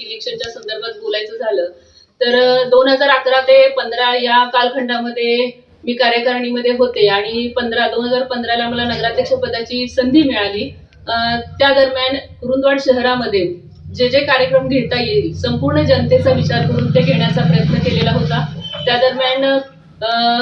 इलेक्शनच्या संदर्भात बोलायचं झालं तर दोन हजार अकरा ते पंधरा या कालखंडामध्ये मी कार्यकारिणीमध्ये होते आणि पंधरा दोन हजार पंधराला मला नगराध्यक्ष पदाची संधी मिळाली. त्या दरम्यान कुरुंदवाड शहरामध्ये जे जे कार्यक्रम घेता येईल संपूर्ण जनतेचा विचार करून ते घेण्याचा प्रयत्न केलेला होता. त्या दरम्यान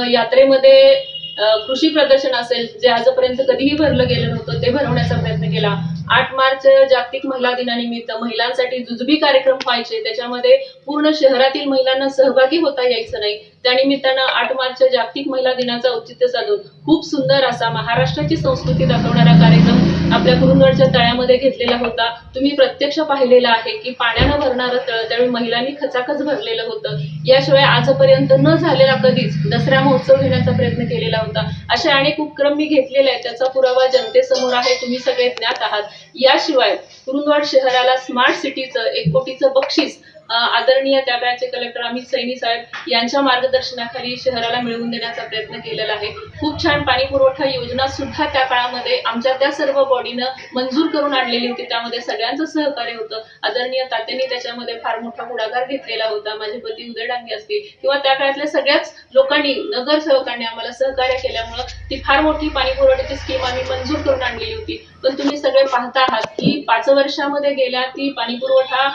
यात्रेमध्ये कृषी प्रदर्शन असेल जे आजपर्यंत कधीही भरलं गेलं नव्हतं ते भरवण्याचा प्रयत्न केला. आठ मार्च जागतिक महिला दिनानिमित्त महिलांसाठी जुजबी कार्यक्रम व्हायचे. त्याच्यामध्ये पूर्ण शहरातील महिलांना सहभागी होता यायचं नाही. त्यानिमित्तानं आठ मार्च जागतिक महिला दिनाचं औचित्य साधून खूप सुंदर असा महाराष्ट्राची संस्कृती दाखवणारा कार्यक्रम आपल्या कुरुंदवाडच्या तळ्यामध्ये घेतलेला होता. तुम्ही प्रत्यक्ष पाहिलेला आहे की पाण्यानं भरणारं तळ त्यावेळी महिलांनी खचाखच भरलेलं होतं. याशिवाय आजपर्यंत न झालेला कधीच दसरा महोत्सव घेण्याचा प्रयत्न केलेला होता. असे अनेक उपक्रम मी घेतलेले आहेत. त्याचा पुरावा जनतेसमोर आहे. तुम्ही सगळे ज्ञात आहात. याशिवाय कुरुंदवाड शहराला स्मार्ट सिटीचं एक कोटीचं बक्षीस आदरणीय त्या बॅचचे कलेक्टर अमित सैनी साहेब यांच्या मार्गदर्शनाखाली शहराला मिळवून देण्याचा प्रयत्न केलेला आहे. खूप छान पाणी पुरवठा योजना सुद्धा त्या काळामध्ये आमच्या त्या सर्व बॉडीनं मंजूर करून आणलेली होती. त्यामध्ये सगळ्यांचं सहकार्य होतं. आदरणीय तात्यांनी त्याच्यामध्ये फार मोठा पुढाकार घेतलेला होता. माझे पती उदय डांगे असतील किंवा त्या काळातल्या सगळ्याच लोकांनी नगरसेवकांनी आम्हाला सहकार्य केल्यामुळं ती फार मोठी पाणी पुरवठ्याची स्कीम आम्ही मंजूर करून आणलेली होती. पण तुम्ही सगळे पाहता आहात की पाच वर्षामध्ये गेल्या ती पाणी पुरवठा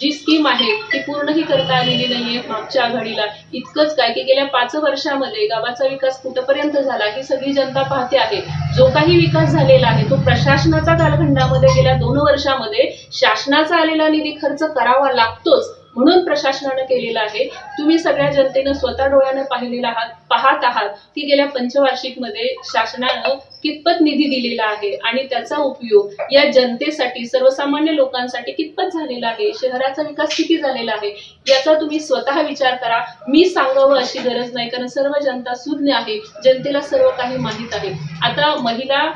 जी स्कीम आहे ती पूर्णही करता आलेली नाहीये मागच्या आघाडीला. इतकंच काय की गेल्या पाच वर्षामध्ये गावाचा विकास कुठपर्यंत झाला ही सगळी जनता पाहते आहे. जो काही विकास झालेला आहे तो प्रशासनाचा कालखंडामध्ये गेल्या दोन वर्षामध्ये शासनाचा आलेला निधी खर्च करावा लागतोच. म्हणून प्रशासनानं केलेलं आहे. तुम्ही सगळ्या जनतेनं स्वतः डोळ्यानं पाहिलेला आहात पाहत आहात की गेल्या पंचवार्षिकमध्ये शासनानं कितपत निधी दिलेला आहे आणि त्याचा उपयोग या जनतेसाठी सर्वसामान्य लोकांसाठी कितपत झालेला आहे शहराचा विकास किती झालेला आहे याचा तुम्ही स्वतः विचार करा. मी सांगावं अशी गरज नाही कारण सर्व जनता सुज्ञ आहे जनतेला सर्व काही माहीत आहे. आता महिला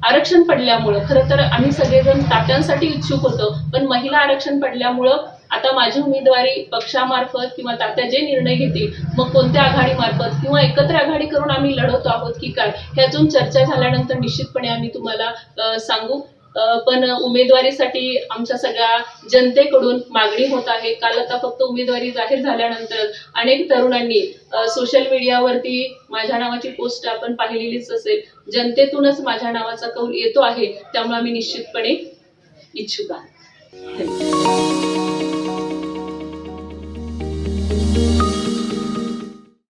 आरक्षण पडल्यामुळं खरं तर आम्ही सगळेजण तात्यांसाठी इच्छुक होतो पण महिला आरक्षण पडल्यामुळं आता माझी उमेदवारी पक्षामार्फत किंवा तात्या जे निर्णय घेतील मग कोणत्या आघाडीमार्फत किंवा एकत्र आघाडी करून आम्ही लढवतो आहोत की काय हे अजून चर्चा झाल्यानंतर निश्चितपणे आम्ही तुम्हाला सांगू. पण उमेदवारीसाठी आमच्या सगळ्या जनतेकडून मागणी होत आहे. काल आता फक्त उमेदवारी जाहीर झाल्यानंतर अनेक तरुणांनी सोशल मीडियावरती माझ्या नावाची पोस्ट आपण पाहिलेलीच असेल. जनतेतूनच माझ्या नावाचा कौल येतो आहे त्यामुळे आम्ही निश्चितपणे इच्छुक आहोत.